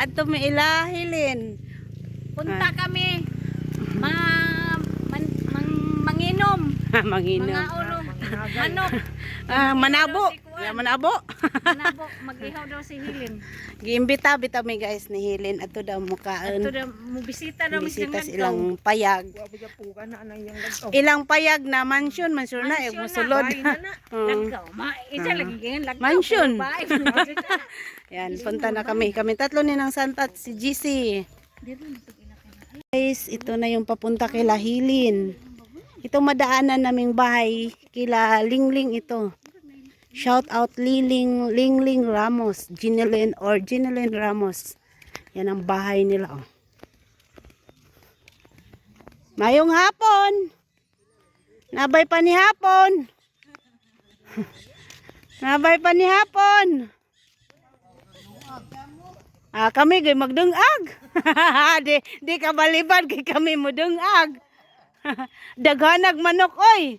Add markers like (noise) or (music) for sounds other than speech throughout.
At tumilahilin. Punta kami. Mga man, mang, manginom. (laughs) Mangino. Mga ulo. (laughs) Manok. Ah, manabo. Yeah, manabo. Manabo. (laughs) Mag-ihaw daw si Hilin. Giimbita bitaw mi guys ni Hilin ato daw Ito mukaan. daw, mubisita daw Bisita sa ilang payag. Ilang payag na mansion, mansion na eh Mansion na. musulod. Oo. Lagaw. Ma, isa lagi ganyan. Lagaw. Mansion. Yan, punta na kami. Kami tatlo ni ng Santa at si GC. Guys, ito na yung papunta kay Lahilin. Ito madaanan naming bahay kila Lingling ito. Shout out Liling Lingling Ramos, Ginelin or Ginelin Ramos. Yan ang bahay nila. Oh. Mayong hapon. Nabay pa ni hapon. (laughs) Nabay pa ni hapon. Ah, kami gay magdungag. (laughs) di di ka balibad kay kami mudungag. (laughs) Daghanag manok oy.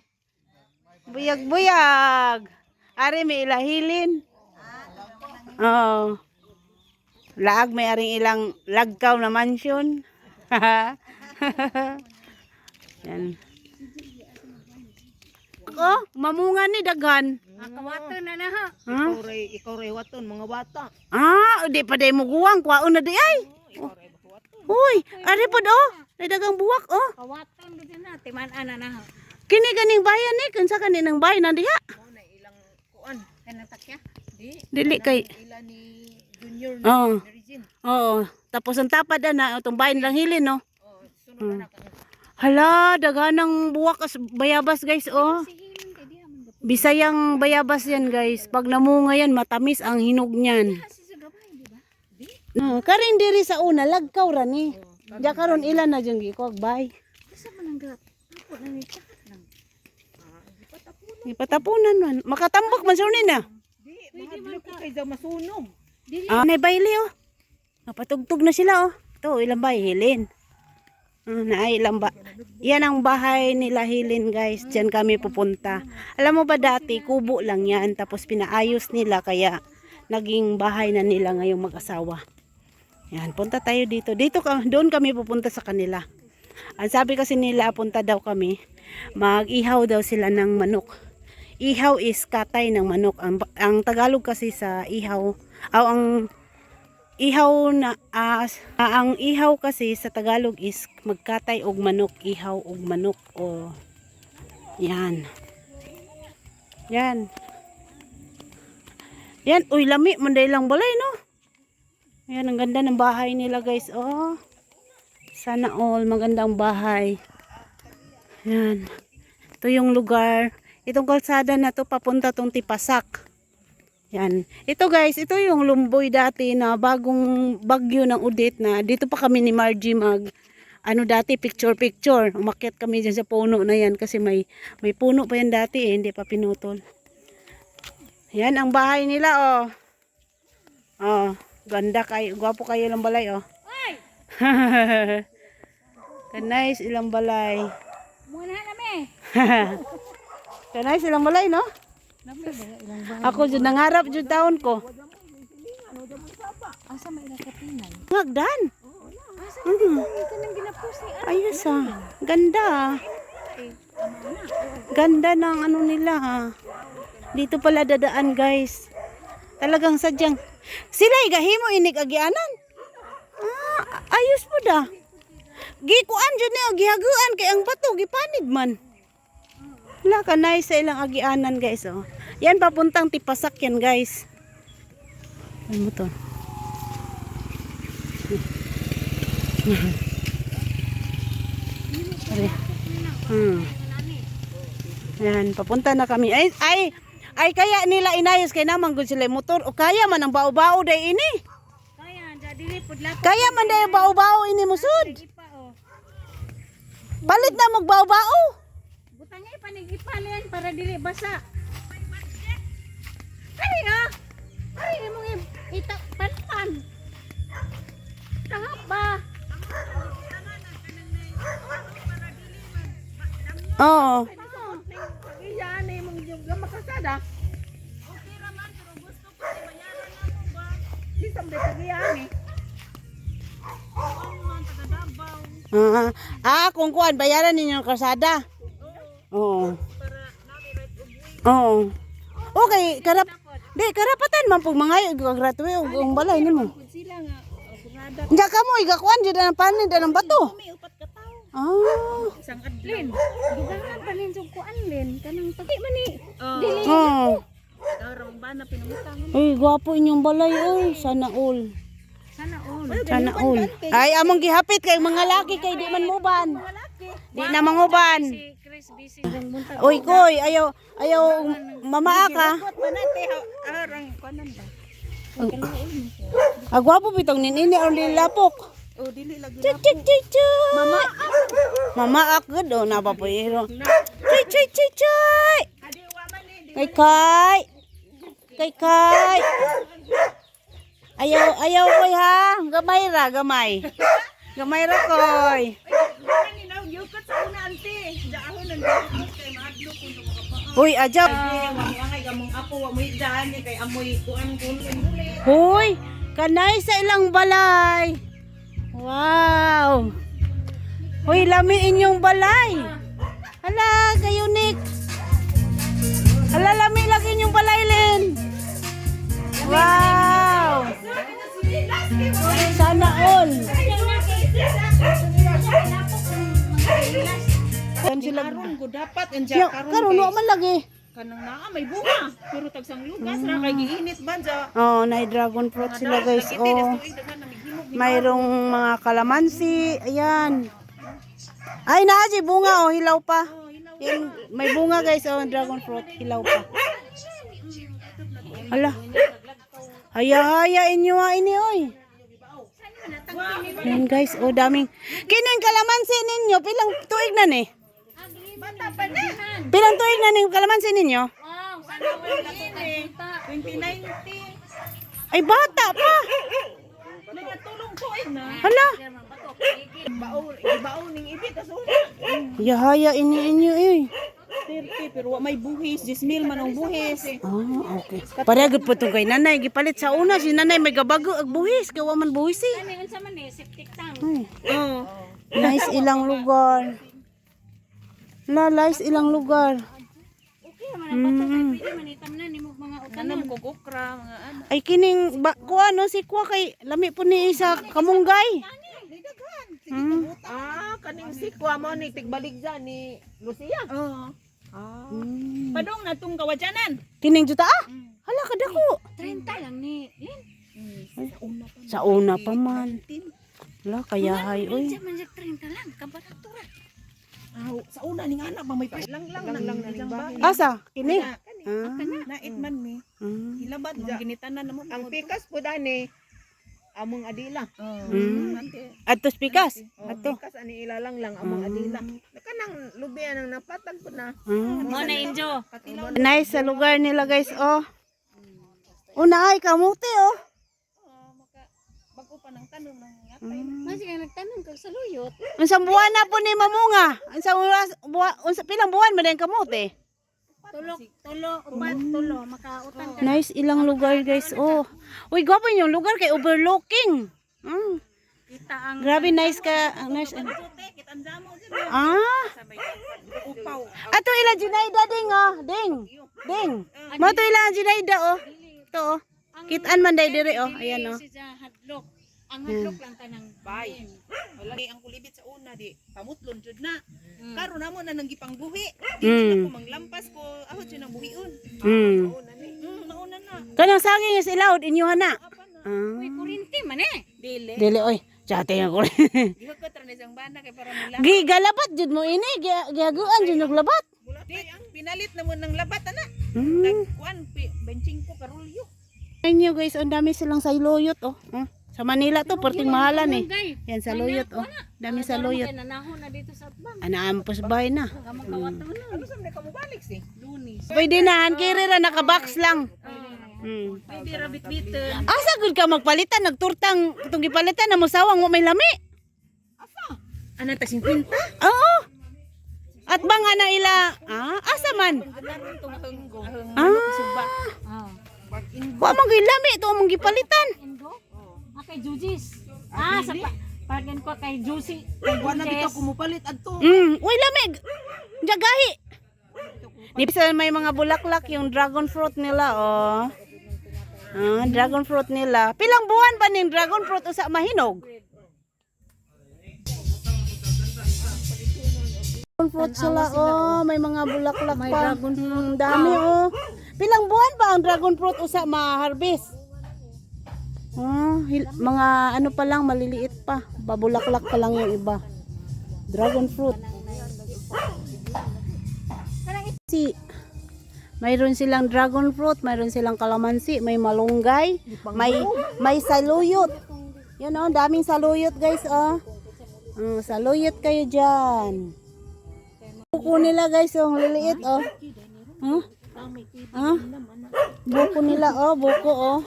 Buyag-buyag. Ari may ilahilin. Oh. Laag may aring ilang lagkaw na mansyon. (laughs) Yan. Ko, mamunga ni daghan. Kawato na na ha. Ikaw ray, ikaw ray waton, mga bata. Ah, di pa day mo guwang, kwaon na di ay. Uy, ari pa do. Ay dagang buwak oh. Kawato dito na. Timan-an na na ha. Kini ganing bayan ni, kunsa kaninang bayan na diha. Mo na ilang kuan. Kanang takya. Di, Dili kay. ila ni Junior Oo. ni Regine. Oo. Tapos ang tapad na itong bayan lang hilin no. Oh, sunod na ka. Hala, daganang buwak as bayabas guys oh. Bisayang bayabas yan guys. Pag namunga yan, matamis ang hinog niyan. Sa? No, karing diri sa una, lagkaw ra ni. Diya karon ilan na dyan gikog, bay. Kasi man ang gap. Ako na ni. Ipatapunan man. Makatambok man suni na. Di, mga blok kay daw masunog. Ah, nay baili oh. Napatugtog na sila oh. Ito, ilang bay, Hilin. Ah, na ilang ba? Yan ang bahay nila Hilin guys. Diyan kami pupunta. Alam mo ba dati, kubo lang yan. Tapos pinaayos nila kaya naging bahay na nila ngayong mag-asawa. Yan, punta tayo dito. Dito ka, doon kami pupunta sa kanila. Ang sabi kasi nila, punta daw kami. Mag-ihaw daw sila ng manok. Ihaw is katay ng manok. Ang, ang Tagalog kasi sa ihaw, aw ang ihaw na ah, ah, ang ihaw kasi sa Tagalog is magkatay og manok, ihaw og manok o yan. Yan. Yan, uy lami manday lang balay no. Yan ang ganda ng bahay nila guys. Oh. Sana all magandang bahay. Yan. Ito yung lugar. Itong kalsada na to papunta tong Tipasak. Yan. Ito guys, ito yung lumboy dati na bagong bagyo ng udit na dito pa kami ni Margie mag ano dati picture picture. Umakyat kami dyan sa puno na yan kasi may may puno pa yan dati eh, hindi pa pinutol. Yan ang bahay nila oh. Oh, ganda kayo, gwapo kayo lang balay oh. (laughs) Kanais ilang balay. Muna na me. (laughs) Kanais ilang balay no? Ako jud nangarap jud taon ko. Asa may ilang kapinay? Magdan. Asa ito nang ginapos ni Ayos ah. Ganda. ah. Ganda ng ano nila ah. Dito pala dadaan guys. Talagang sadyang. Sila igahimo inig agianan. Ah, ayos po da. Gikuan jud niya gihaguan kay ang bato gipanid man. Wala ka nice sa ilang agianan guys oh. Yan papuntang tipasak yan guys. Ano mo to? Hmm. Yan, papunta na kami. Ay, ay, ay kaya nila inayos kay naman gud sila motor. O kaya man ang bao-bao day ini. Kaya dili pud. Kaya man day bao-bao ini musud. Oh. Palit na mag ay panigipalin para dili basa. Kani na. Ay mo ita panpan. Tahap ba? Oo. Iyan eh, mong makasada. isang detagyan eh. Ah, ah, kung kuan, bayaran ninyo ng kalsada. Oo. Oo. Okay, karap Di, karapatan man pug mga gratwe og ang balay nimo. Nga, ka mo igakuan jud ang panin ng bato. Ah. Isang adlaw. Lin, dugangan pa rin sa kuan Lin. Kanang pagi man ni. Oh, Oh. karong ba na pinungutangan. Uy, gwapo inyong balay oy, sana all. Sana all. Sana all. Ay among gihapit kay mga laki kay di man muban. Di na manguban. Chris busy ng muntag. Uy, koy, ayaw ayaw mamaa ka. Agwapo bitong ninini ang lilapok. Oh, dili lagi Chuk chuk chuk chuk. Mama Mama ak gud oh napapuiro. Chuy chuy chuy chuy. Adi wa man ni. Kay kay. Kay kay. Ayaw ayaw koy ha. Gamay ra gamay. Gamay ra koy. Wa ni kun uli. Huy, kanay sa ilang balay. Wow. Huy, lami inyong balay. Hala, kayo Nick. Hala, lami lagi inyong balay, Len. Wow. Sana all. Yan sila. Karon ko dapat Yo, anja karon karon wa man lagi. kanang naa may bunga pero tagsang lugas ra kay giinit banja. Oh, na dragon fruit sila guys. Oh. Mayroong mga kalamansi. Ayan. Ay, naaji bunga oh, hilaw pa. Yan, may bunga guys oh, dragon fruit, hilaw pa. Hala. Haya-haya inyo ah, ini oy. Yan guys, oh daming. Kining kalamansi ninyo, pilang tuig na ni? Pilang tuig na ni kalamansi ninyo? Wow, nagpunta. 2019 Ay, bata pa. nagatulong ko eh na. Hala. Baon, ibaon ning ibit aso. Haya-haya ini inyo eh. 30 pero wa may buhis, 10 mil man ang buhis. Ah, okay. Parehagod po itong kay nanay. Gipalit sa una, si nanay may gabago ag buhis. Kawa man buhis eh. Ano yun sa man eh, septic tank. Ay, Oh. nice ilang lugar. La, nice ilang lugar. Okay, man manitam na ni mo mga utanan. Kanam ko okra mga ano. Ay kining ba kuha no si kuha kay lami po ni isa kamunggay. Hmm. Ah, kaning sikwa mo ni tigbaligja ni Lucia. Oo. Ah. Hmm. Padong na tong kawadyanan. Kining juta ah. Hala kadako. 30 lang ni. Lin. Sa una pa man. La kaya hay oy. Man siya 30 lang. Kabaratura. Ah, sa una ning anak pa may pa. Lang lang lang lang na bahay. Asa kini? Ah, Ah. Nait man mi. Hilabad man ginitanan namo. Ang pikas po dani among adila. Hmm. Adto pikas. Adto. Pikas ani ilalang lang among adila. Kanang lubi nang napatag po na. Mo na injo. Nice sa lugar nila guys oh. Una ay kamuti oh. Pa ng tanong ng atay. Masi kay nagtanong kag sa luyot. Unsang buwan na po ni mamunga? Unsang oras- buwan, unsa pilang buwan man ang kamote? Tulo, tulo, upat, tulo. Makautan ka. Nice ilang lugar guys. Oh. Uy, gwapo yung lugar kay overlooking. Mm. Kita ang Grabe nice ka. ang Nice. Dyan. Ah. Sabay upaw. Ato ila Junaida ding oh. Ding. Ding. Mo to ila Junaida oh. To oh. Kitaan man day dire oh. Ayan oh. Si sa hadlok. Ang hadlok lang kanang Bay. Wala ang kulibit sa una di pamutlon jud na. Karon namo na nang gipangbuhi. Di Mm. ko manglampas ko ahot jud ang buhion. Mm. Mauna ni. Mm, mauna na. Kanang saging is ilawd inyuhan na. Ah. Uy, kurinti man eh. Dili. Dili oy. Chate ako. (laughs) Gihugot ra ni sang bana kay para mula. Gigalabat jud mo ini. Gi- Gihaguan jud og labat. Di ang pinalit na mo ng labat ana. Mm. Nagkuan benching ko karulyo. Inyo guys, ang dami silang sa loyot oh. Hmm? Sa Manila to, perting mahalan eh. Yan sa loyot oh. Dami sa loyot. Kay nanahon na dito sa atbang. Anaan po sa bahay na. Kamang kawato na. Ano sa ka mo balik si? Lunis. Pwede na, ang kiri ra nakabox lang. Hmm. Pwede ra bitbitin. Asa gud ka magpalitan, nagturtang itong gipalitan na mo sawang mo may lami. Ano ta 50? Oo. At banga na ila, ah, asa man? Ah, Oh. Wa man gyud lami ito among gipalitan. Ah, kay Jujis. Ah, sa pa pagin ko kay Juicy. Kay Wa na bitaw Jujis. kumupalit adto. Mm, uy lamig. Jagahi. Di sa may mga bulaklak yung dragon fruit nila oh. Ah, dragon fruit nila. Pilang buwan pa ning dragon fruit usa mahinog? Dragon fruit sila oh, may mga bulaklak May pa. dragon Mm, dami oh. Pilang buwan pa ang dragon fruit usa ma-harvest? Oh, mga ano pa lang maliliit pa. Babulaklak pa lang yung iba. Dragon fruit. Si mayroon silang dragon fruit, mayroon silang kalamansi, may malunggay, may may saluyot. Yan oh, daming saluyot guys oh. Mm, saluyot kayo diyan. Buko nila guys, oh, ang liliit oh. Huh? Huh? Buko nila oh, buko oh.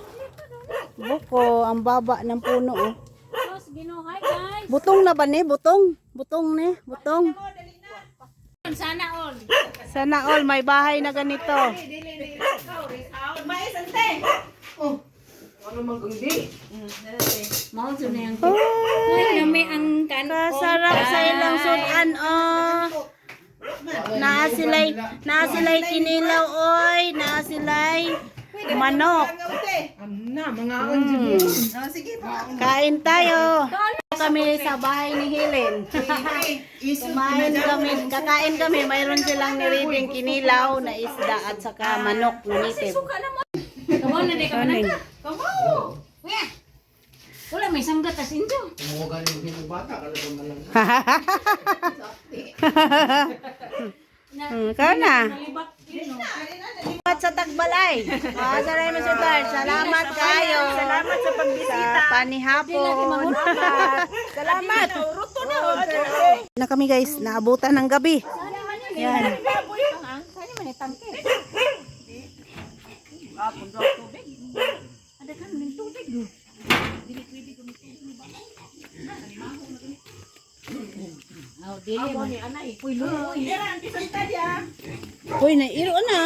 Buko, ang baba ng puno oh. Sos, Ginoo, hi guys. Butong na ba ni? Butong? Butong ni? Butong? Sana all. Sana all may bahay na ganito. Mao na yang. Uy, nami ang kan. Kasarap sa ilang sudan oh. Naa sila'y, naa sila'y kinilaw oy, naa sila'y manok. Na mga mm. Ah, sige pa. Kain tayo. Kami sa bahay ni Helen. (laughs) Kumain kami, kakain kami. Mayroon silang niriding kinilaw na isda at saka manok na native. Kamu na di ka manaka. Uy. Wala may sanggat as injo. (laughs) (laughs) Hmm, Ikaw na. Nalibat. Salamat sa Tagbalay. Ah, saray mo sugar. Salamat kayo. Salamat sa pagbisita. Sa panihapon. Salamat. Na kami guys, naabutan ng gabi. Yan. Kani man itangke. Ada kan ning tubig do. Oh, dili man. Uy, nairo na.